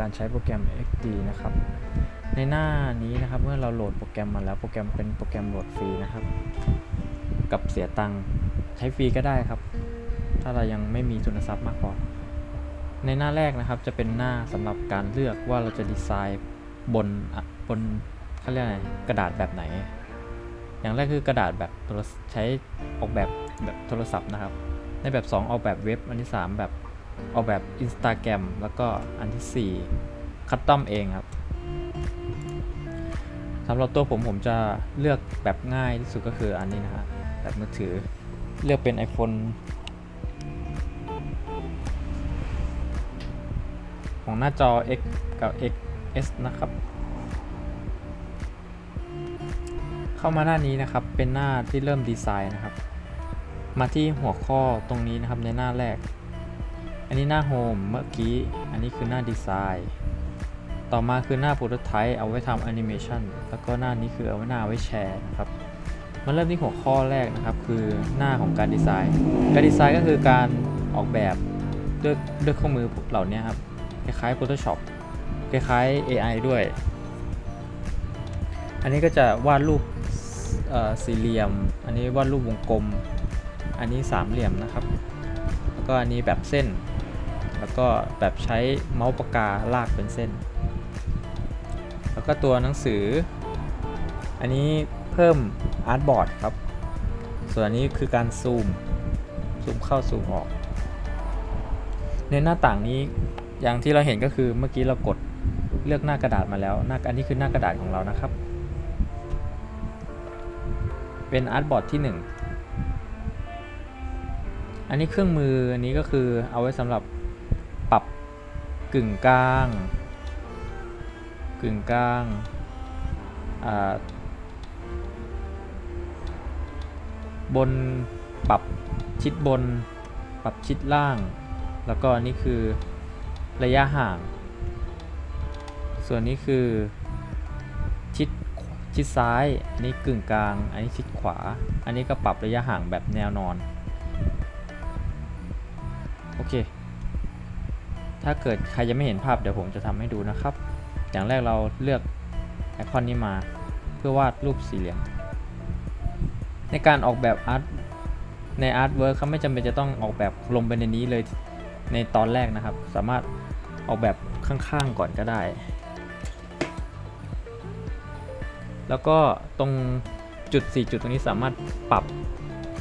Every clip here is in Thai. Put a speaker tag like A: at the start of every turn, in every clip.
A: การใช้โปรแกรม XD นะครับ ในหน้านี้นะครับเมื่อเราโหลดโปรแกรมมาแล้วโปรแกรมเป็นโปรแกรมโหลดฟรีนะครับ กับเสียตังค์ใช้ฟรีก็ได้ครับ ถ้าเรายังไม่มีทุนทรัพย์มากพอในหน้าแรกนะครับจะเป็นหน้าสำหรับการเลือกว่าเราจะดีไซน์บนบนเขาเรียกไรกระดาษแบบไหน อย่างแรกคือกระดาษแบบโทรศใช้ออกแบบแบบโทรศัพท์นะครับ ในแบบ 2 ออกแบบเว็บ อันที่ 3 แบบ ออกแบบ Instagram แล้วก็อันทีสี่ 4 คัสตอมเองครับสำหรับตัวผมผมจะเลือกแบบง่ายที่สุดก็คืออันนี้นะฮะแบบมือถือเลือกเป็น iPhone ของหน้าจอ X กับ XS นะครับ เข้ามาหน้านี้นะครับเป็นหน้าที่เริ่มดีไซน์นะครับ มาที่หัวข้อตรงนี้นะครับในหน้าแรก อันนี้หน้าโฮมเมื่อกี้ อันนี้คือหน้าดีไซน์ต่อมาคือหน้าโปรโตไทป์เอาไว้ทำแอนิเมชันแล้วก็หน้านี้คือเอาไว้หน้าไว้แชร์นะครับมาเริ่มที่หัวข้อแรกนะครับ คือหน้าของการดีไซน์ การดีไซน์ก็คือการออกแบบด้วยด้วยเครื่องมือเหล่านี้ครับคล้ายๆ Photoshop คล้ายๆ AI ด้วย อันนี้ก็จะวาดรูปสี่เหลี่ยม อันนี้วาดรูปวงกลม อันนี้สามเหลี่ยมนะครับ แล้วก็อันนี้แบบเส้น แล้วก็แบบใช้เมาส์ปากกาลากเป็นเส้น แล้วก็ตัวหนังสือ อันนี้เพิ่มอาร์ตบอร์ดครับ ส่วนอันนี้คือการซูม ซูมเข้าซูมออก ในหน้าต่างนี้อย่างที่เราเห็นก็คือเมื่อกี้เรากดเลือกหน้ากระดาษมาแล้วหน้าอันนี้คือหน้ากระดาษของเรานะครับ เป็นอาร์ตบอร์ดที่ 1 อันนี้เครื่องมืออันนี้ก็คือเอาไว้สำหรับปรับ กึ่งกลาง กึ่งกลางบนปรับชิดบน ปรับชิดล่าง แล้วก็นนี้คือระยะห่าง ส่วนนี้คือชิดชิดซ้าย อันนี้กึ่งกลาง อันนี้ชิดขวา อันนี้ก็ปรับระยะห่างแบบแนวนอน โอเค ถ้าเกิดใครยังไม่เห็นภาพเดี๋ยวผมจะทำให้ดูนะครับ อย่างแรกเราเลือกไอคอนนี้มา เพื่อวาดรูปสี่เหลี่ยม ในการออกแบบอาร์ตในอาร์ตเวิร์คเขาไม่จำเป็นจะต้องออกแบบลงไปในนี้เลยในตอนแรกนะครับ สามารถออกแบบข้างๆก่อนก็ได้ แล้วก็ตรงจุด 4 จุดตรงนี้สามารถปรับ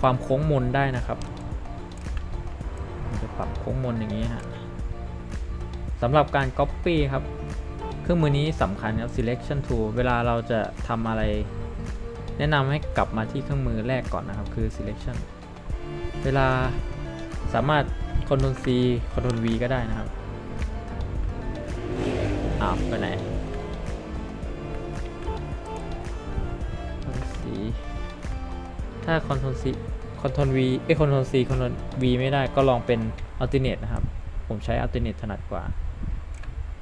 A: ความโค้งมนได้นะครับ จะปรับโค้งมนอย่างนี้ฮะ สำหรับการ Copy ครับ เครื่องมือนี้สำคัญครับ selection tool เวลาเราจะทำอะไร แนะนำให้กลับมาที่เครื่องมือแรกก่อนนะครับ คือ selection เวลาสามารถ Ctrl C Ctrl V ก็ได้นะครับ อ้าวไปไหน Ctrl C ถ้า Ctrl C Ctrl V เอ้ย Ctrl C Ctrl V ไม่ได้ก็ลองเป็น alternate นะครับผมใช้ alternate ถนัดกว่า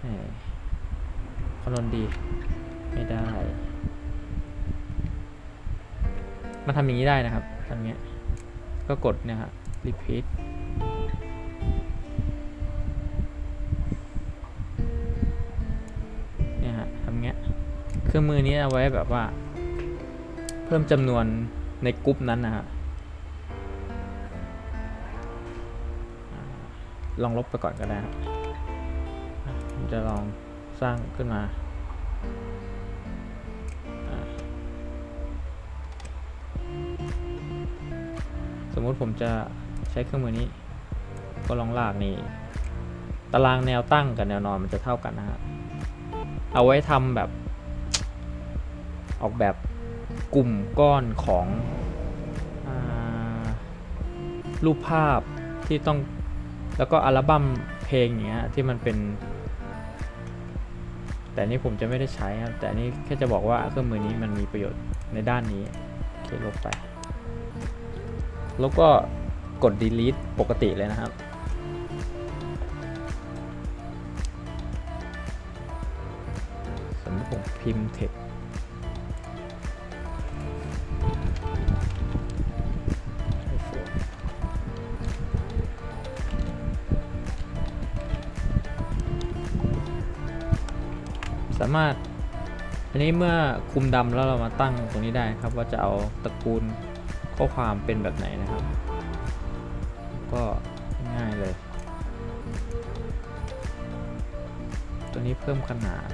A: เอ้ย Ctrl D ไม่ได้ มาทำอย่างนี้ได้นะครับทำอย่างเงี้ย ก็กดเนี่ยครับ repeat เนี่ยฮะทำเงี้ย เครื่องมือนี้เอาไว้แบบว่า เพิ่มจำนวนในกรุ๊ปนั้นนะฮะลองลบไปก่อนก็ได้ครับ จะลองสร้างขึ้นมา สมมุติผมจะใช้เครื่องมือนี้ ก็ลองลากนี่ ตารางแนวตั้งกับแนวนอนมันจะเท่ากันนะฮะ เอาไว้ทำแบบ ออกแบบกลุ่มก้อนของอรูปภาพที่ต้องแล้วก็อัลบั้มเพลงอย่างเงี้ยที่มันเป็น แต่นี่ผมจะไม่ได้ใช้ครับ แต่นี่แค่จะบอกว่าเครื่องมือนี้มันมีประโยชน์ในด้านนี้โอเคลบไป แล้วก็กด delete ปกติเลยนะครับ สมมติผมพิมพ์ text ามารถ อันนี้เมื่อคุมดำแล้วเรามาตั้งตรงนี้ได้ครับ ว่าจะเอาตระกูลข้อความเป็นแบบไหนนะครับ ก็ง่ายเลย ตัวนี้เพิ่มขนาด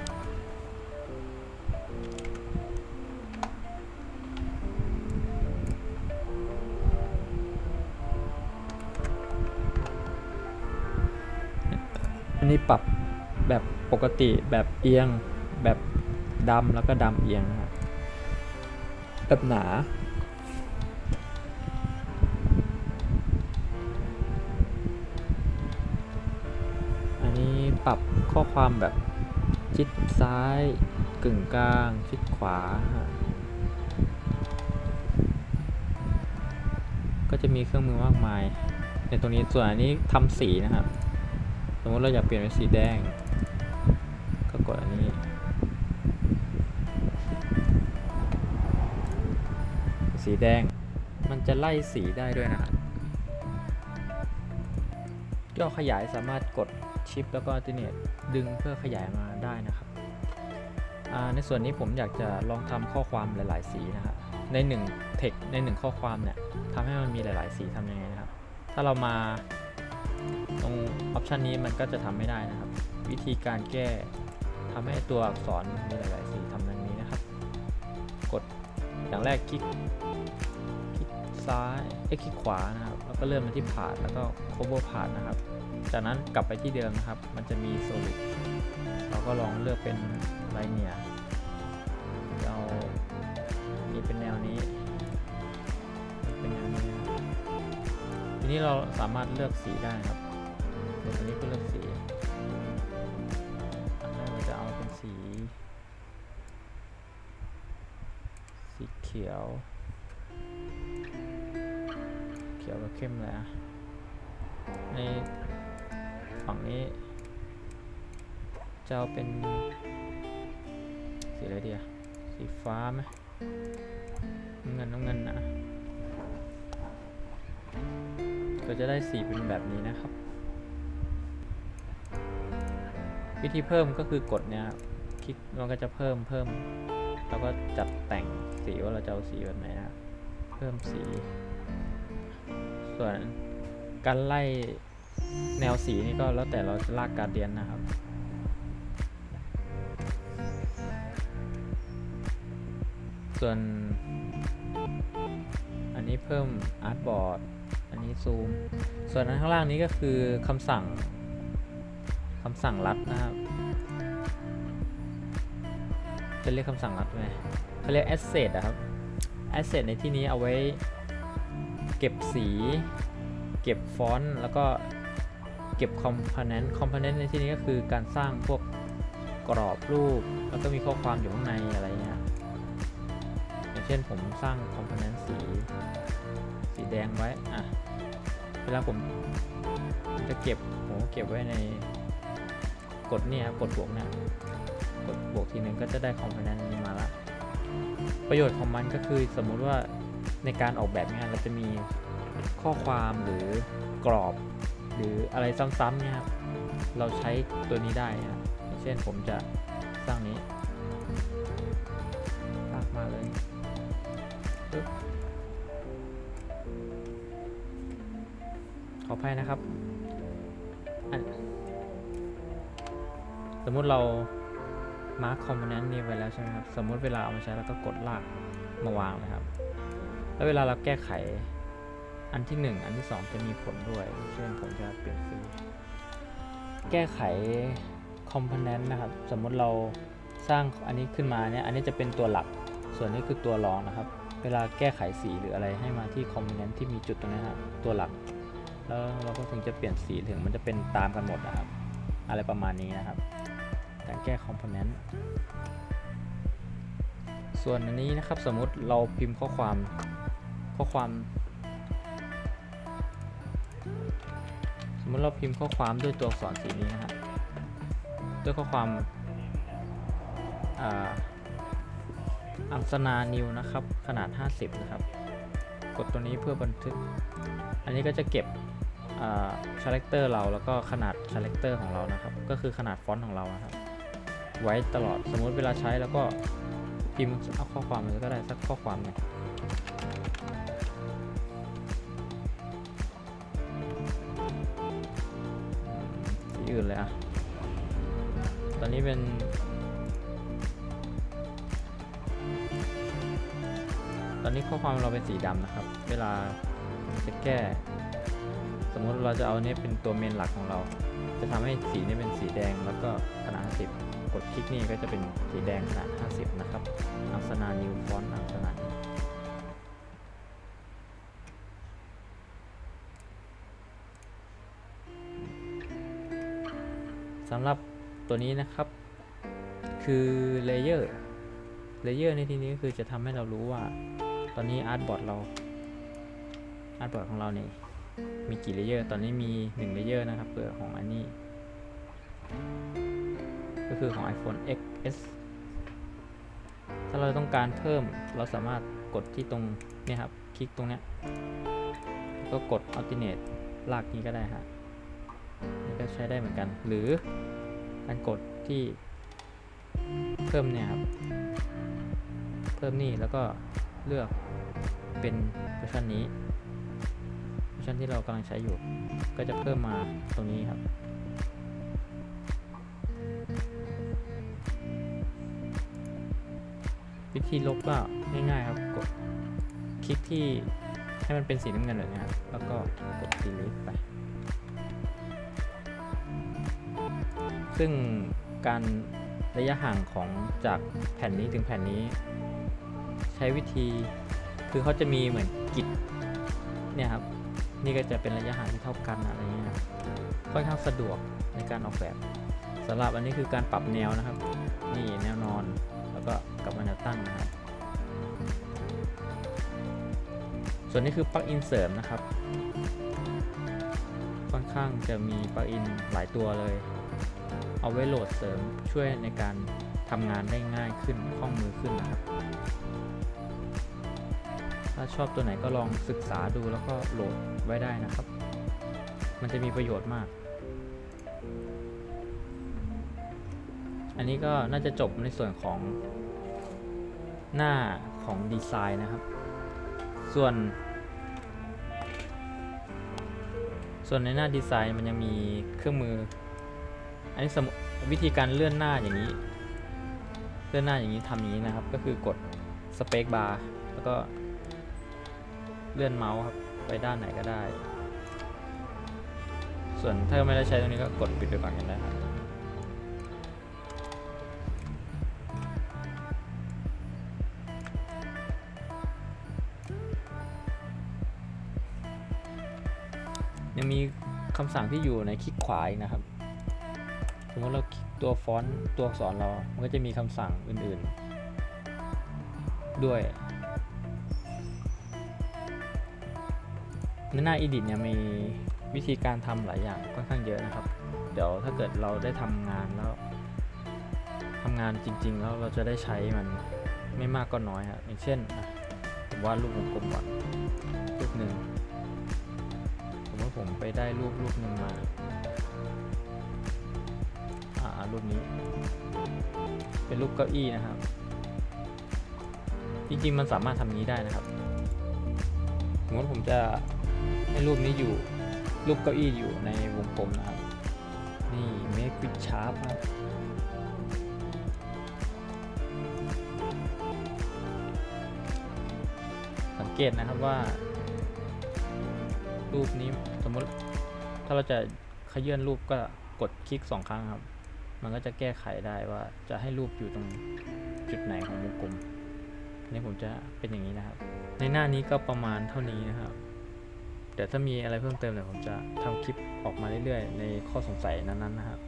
A: อันนี้ปรับแบบปกติแบบเอียง แบบดำแล้วก็ดำเอียงนะครับแบบหนา อันนี้ปรับข้อความแบบชิดซ้ายกึ่งกลาง ชิดขวา ก็จะมีเครื่องมือมากมาย ในตรงนี้ส่วนอันนี้ทำสีนะครับ สมมติเราอยากเปลี่ยนเป็นสีแดง สีแดง มันจะไล่สีได้ด้วยนะครับย่อขยายสามารถกดชิปแล้วก็ทีเนี่ยดึงเพื่อขยายมาได้นะครับ ในส่วนนี้ผมอยากจะลองทำข้อความหลาย ๆ สีนะครับในหนึ่งเทคในหนึ่งข้อความเนี่ยทำให้มันมีหลาย ๆ สีทำยังไงนะครับ ถ้าเรามาตรงออปชันนี้มันก็จะทำไม่ได้นะครับ วิธีการแก้ทำให้ตัวอักษรมีหลาย ๆ สีทำดังนี้นะครับ กดอย่างแรกคลิก ซ้ายเอ้ยคลิกขวานะครับ แล้วก็เลื่อนมาที่ผาดแล้วก็ cover ผาดนะครับ จากนั้นกลับไปที่เดิมนะครับ มันจะมี solid เราก็ลองเลือกเป็นไลเนียเรานี่เป็นแนวนี้ เป็นแนวนี้ ทีนี้เราสามารถเลือกสีได้ครับเดี๋ยวตัวนี้ก็เลือกสีอันแรกเราจะเอาเป็นสี สีเขียว เข้มเลยอะในฝั่งนี้ จะเอาเป็น สีอะไรดีอะสีฟ้าไหมน้ำเงินน้ำเงินนะก็จะได้สีเป็นแบบนี้นะครับ วิธีเพิ่มก็คือกดเนี่ยครับคลิกมันก็จะเพิ่มเพิ่ม แล้วก็จัดแต่งสีว่าเราจะเอาสีแบบไหนนะ เพิ่มสี ส่วนการไล่แนวสีนี่ก็แล้วแต่เราจะลากการเดียนนะครับ ส่วน อันนี้เพิ่มอาร์ตบอร์ด อันนี้ซูม ส่วนอันข้างล่างนี้ก็คือคำสั่งคำสั่งลัดนะครับ จะเรียกคำสั่งลัดไหมเขาเรียก asset อะครับ asset ในที่นี้เอาไว้ ก็บสี เก็บฟอนต์ แล้วก็เก็บ component component ในที่นี้ก็คือการสร้างพวกกรอบรูป แล้วก็มีข้อความอยู่ข้างในอะไรเงี้ย อย่างเช่นผมสร้าง component สี สีแดงไว้ อะ เวลาผมจะเก็บผมก็เก็บไว้ในกดเนี่ยกดบวกเนี่ยกดบวกทีนึงก็จะได้คอมโพเนนต์นี้มาละ ประโยชน์ของมันก็คือสมมุติว่า ในการออกแบบงานเราจะมีข้อความหรือกรอบ หรืออะไรซ้ำๆเนี่ยครับเราใช้ตัวนี้ได้นะเช่นผมจะสร้างนี้ลากมาเลยขออภัยนะครับ สมมุติเรา mark component นี้ไว้แล้วใช่ไหมครับ สมมุติเวลาเอามาใช้เราก็กดลากมาวางนะครับ แล้วเวลาเราแก้ไขอันที่ 1 อันที่ 2 จะมีผลด้วย เช่นผมจะเปลี่ยนสี แก้ไข component นะครับ สมมุติเราสร้างอันนี้ขึ้นมาเนี่ย อันนี้จะเป็นตัวหลัก ส่วนนี้คือตัวรองนะครับ เวลาแก้ไขสีหรืออะไรให้มาที่ component ที่มีจุดตรงนี้ครับตัวหลัก แล้วเราก็ถึงจะเปลี่ยนสีถึงมันจะเป็นตามกันหมดนะครับ อะไรประมาณนี้นะครับ การแก้คอมโพเนนต์ ส่วนอันนี้นะครับ สมมุติเราพิมพ์ข้อความ ข้อความ สมมติเราพิมพ์ข้อความด้วยตัวอักษรสีนี้นะครับด้วยข้อความอ่าอังสนานิวนะครับ ขนาด 50 นะครับ กดตัวนี้เพื่อบันทึก อันนี้ก็จะเก็บคาแรคเตอร์เราแล้วก็ขนาดคาแรคเตอร์ของเรานะครับ ก็คือขนาดฟอนต์ของเรานะครับ ไว้ตลอดสมมุติเวลาใช้แล้วก็พิมพ์เอาข้อความเลยก็ได้สักข้อความหนึ่ง เป็น ตอนนี้ข้อความเราเป็นสีดำนะครับ เวลาจะแก้ สมมติเราจะเอาเนี้เป็นตัวเมนหลักของเรา จะทำให้สีนี้เป็นสีแดงแล้วก็ขนาด 50 กดคลิกนี่ก็จะเป็นสีแดงขนาด 50 นะครับ อังสนา new font อังสนาสำหรับ ตัวนี้นะครับ คือเลเยอร์เลเยอร์ในที่นี้ก็คือจะทำให้เรารู้ว่า ตอนนี้อาร์ตบอร์ดเราอาร์ตบอร์ดของเราเนี่ยมีกี่เลเยอร์ตอนนี้มี1เลเยอร์นะครับเผื่อของอันนี้ ก็คือของ iPhone XS ถ้าเราต้องการเพิ่มเราสามารถกดที่ตรงนี่ครับ คลิกตรงนี้ก็กด alternate ลากนี้ก็ได้ฮะนี่ก็ใช้ได้เหมือนกัน หรือ การกดที่เพิ่มเนี่ยครับ เพิ่มนี่แล้วก็เลือกเป็นเวอร์ชันนี้เวอร์ชันที่เรากำลังใช้อยู่ ก็จะเพิ่มมาตรงนี้ครับ วิธีลบก็ง่ายๆครับกดคลิกที่ให้มันเป็นสีน้ำเงินแบบนี้ครับ แล้วก็กด delete ไป ซึ่งการระยะห่างของจากแผ่นนี้ถึงแผ่นนี้ ใช้วิธีคือเขาจะมีเหมือนกิจเนี่ยครับนี่ก็จะเป็นระยะห่างที่เท่ากันอะไรเงี้ยค่อนข้างสะดวกในการออกแบบสำหรับอันนี้คือการปรับแนวนะครับ นี่แนวนอนแล้วก็กลับมาแนวตั้งนะครับ ส่วนนี้คือปลั๊กอินเสริมนะครับ ค่อนข้างจะมีปลั๊กอินหลายตัวเลย เอาไว้โหลดเสริมช่วยในการทำงานได้ง่ายขึ้นคล่องมือขึ้นนะครับ ถ้าชอบตัวไหนก็ลองศึกษาดูแล้วก็โหลดไว้ได้นะครับ มันจะมีประโยชน์มาก อันนี้ก็น่าจะจบในส่วนของหน้าของดีไซน์นะครับ ส่วน ส่วนในหน้าดีไซน์มันยังมีเครื่องมือ อันนี้สมวิธีการเลื่อนหน้าอย่างนี้ เลื่อนหน้าอย่างนี้ทำอย่างนี้นะครับ ก็คือกดสเปคบาร์แล้วก็เลื่อนเมาส์ครับไปด้านไหนก็ได้ ส่วนถ้าไม่ได้ใช้ตรงนี้ก็กดปิดไปก่อนกันได้ครับยังมีคำสั่งที่อยู่ในคลิกขวาอีกนะครับ สมมติเราตัวฟอนต์ตัวอักษรเรา มันก็จะมีคำสั่งอื่นๆ ด้วยในหน้า Edit เนี่ยมีวิธีการทำหลายอย่างค่อนข้างเยอะนะครับ เดี๋ยวถ้าเกิดเราได้ทำงานแล้วทำงานจริง ๆ แล้วเราจะได้ใช้มันไม่มากก็น้อยครับอย่างเช่นผมวาดรูปวงกลมก่อนรูปหนึ่งผมว่าผมไปได้รูปรูปหนึ่งมา รูปนี้ เป็นรูปเก้าอี้นะครับ จริงๆมันสามารถทำนี้ได้นะครับสมมติผมจะให้รูปนี้อยู่รูปเก้าอี้อยู่ในวงกลมนะครับ นี่ make with sharp ครับสังเกตนะครับว่า รูปนี้สมมติถ้าเราจะขยื่นรูปก็กดคลิกสองครั้งครับ มันก็จะแก้ไขได้ว่าจะให้รูปอยู่ตรงจุดไหนของวงกลมนี่ผมจะเป็นอย่างนี้นะครับ ในหน้านี้ก็ประมาณเท่านี้นะครับ เดี๋ยวถ้ามีอะไรเพิ่มเติมเดี๋ยวผมจะทำคลิปออกมาเรื่อยๆ ในข้อสงสัยนั้นๆนะครับ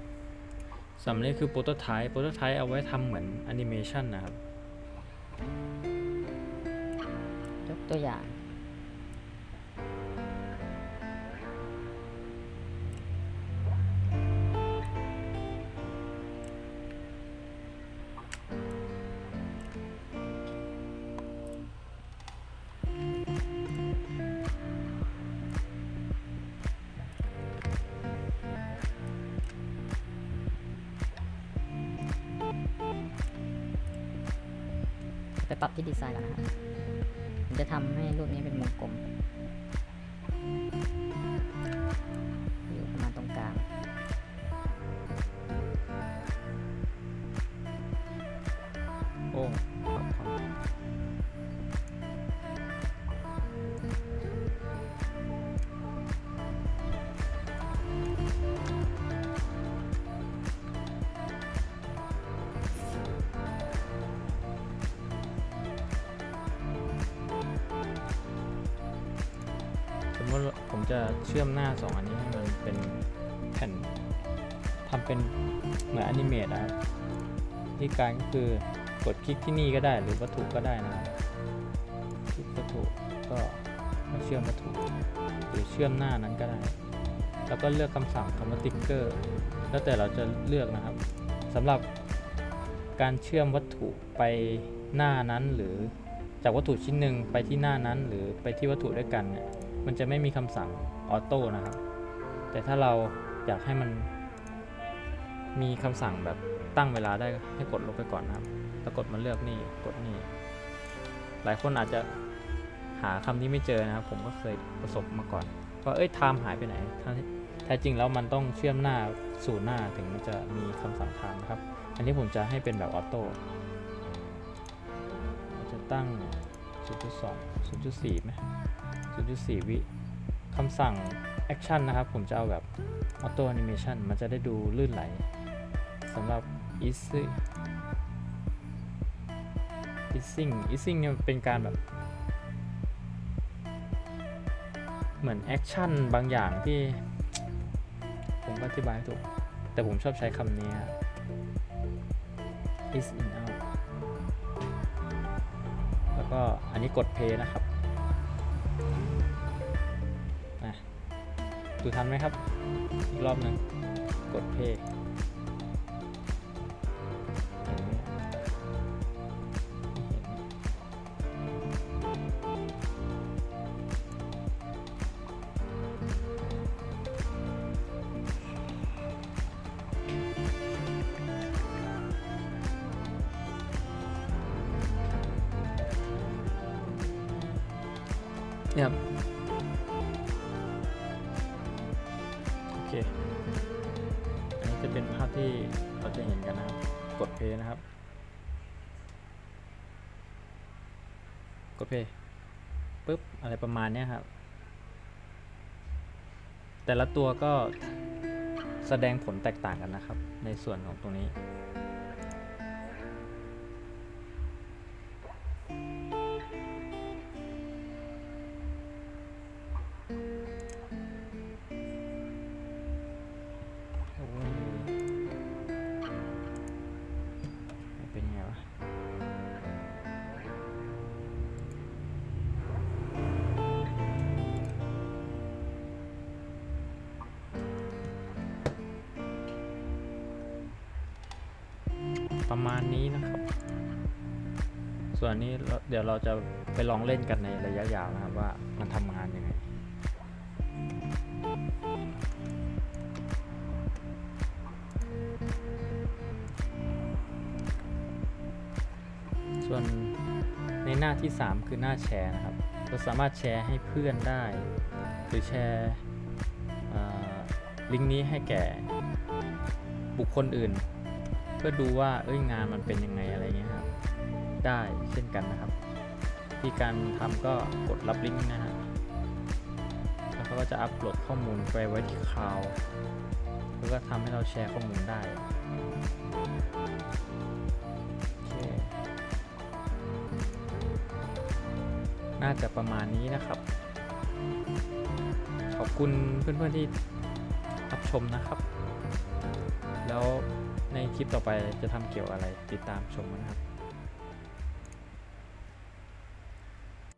A: สำหรับนี้คือโปรโตไทป์โปรโตไทป์เอาไว้ทำเหมือนแอนิเมชันนะครับ
B: ยกตัวอย่าง ปปรับที่ดีไซน์ก่อนนะครับผมจะทำให้รูปนี้เป็นวงกลม
A: จะเชื่อมหน้าสองอันนี้ให้มันเป็นแผ่นทำเป็นเหมือนอนิเมตนะครับที่การก็คือกดคลิกที่นี่ก็ได้หรือวัตถุก็ได้นะครับคลิกวัตถุก็มาเชื่อมวัตถุหรือเชื่อมหน้านั้นก็ได้ แล้วก็เลือกคำสั่งคำว่าติ๊กเกอร์แล้วแต่เราจะเลือกนะครับสำหรับการเชื่อมวัตถุไปหน้านั้นหรือจากวัตถุชิ้นหนึ่งไปที่หน้านั้นหรือไปที่วัตถุด้วยกันเนี่ย มันจะไม่มีคำสั่งออโต้นะครับ แต่ถ้าเราอยากให้มันมีคำสั่งแบบตั้งเวลาได้ให้กดลบไปก่อนนะครับแล้วกดมาเลือกนี่กดนี่หลายคนอาจจะหาคำนี้ไม่เจอนะครับ ผมก็เคยประสบมาก่อนว่าเอ้ยไทม์หายไปไหนแท้จริงแล้วมันต้องเชื่อมหน้าสู่หน้าถึงจะมีคำสั่งไทม์นะครับ อันนี้ผมจะให้เป็นแบบออโต้จะตั้ง 0.2 0.4ไหม0.4 วิคำสั่ง Action นะครับ ผมจะเอาแบบ Auto Animation มันจะได้ดูลื่นไหลสำหรับ Easy Easing Easing เนี่ยเป็นการแบบ เหมือนแอคชั่นบางอย่างที่ ผมอธิบายไม่ถูก แต่ผมชอบใช้คำนี้ครับ is อันนี้กดเพย์นะครับอะดูทันไหมครับ อีกรอบหนึ่งกดเพย์ กดเพย์นะครับ กดเพย์ปุ๊บ อะไรประมาณนี้ครับ แต่ละตัวก็แสดงผลแตกต่างกันนะครับ ในส่วนของตรงนี้ ประมาณนี้นะครับ ส่วนนี้เดี๋ยวเราจะไปลองเล่นกันในระยะยาวนะครับว่ามันทำงานยังไงส่วนในหน้าที่ 3 คือหน้าแชร์นะครับ เราสามารถแชร์ให้เพื่อนได้ หรือแชร์ลิงก์นี้ให้แก่บุคคลอื่น เพื่อดูว่าเอ้ยงานมันเป็นยังไงอะไรเงี้ยครับได้เช่นกันนะครับที่การทำก็กดรับลิงก์นะฮะแล้วเขาก็จะอัปโหลดข้อมูลไปไว้ที่คลาวด์แล้วก็ทำให้เราแชร์ข้อมูลได้น่าจะประมาณนี้นะครับ ขอบคุณเพื่อนๆที่รับชมนะครับ คลิปต่อไปจะทำเกี่ยวอะไรติดตามชมนะครับ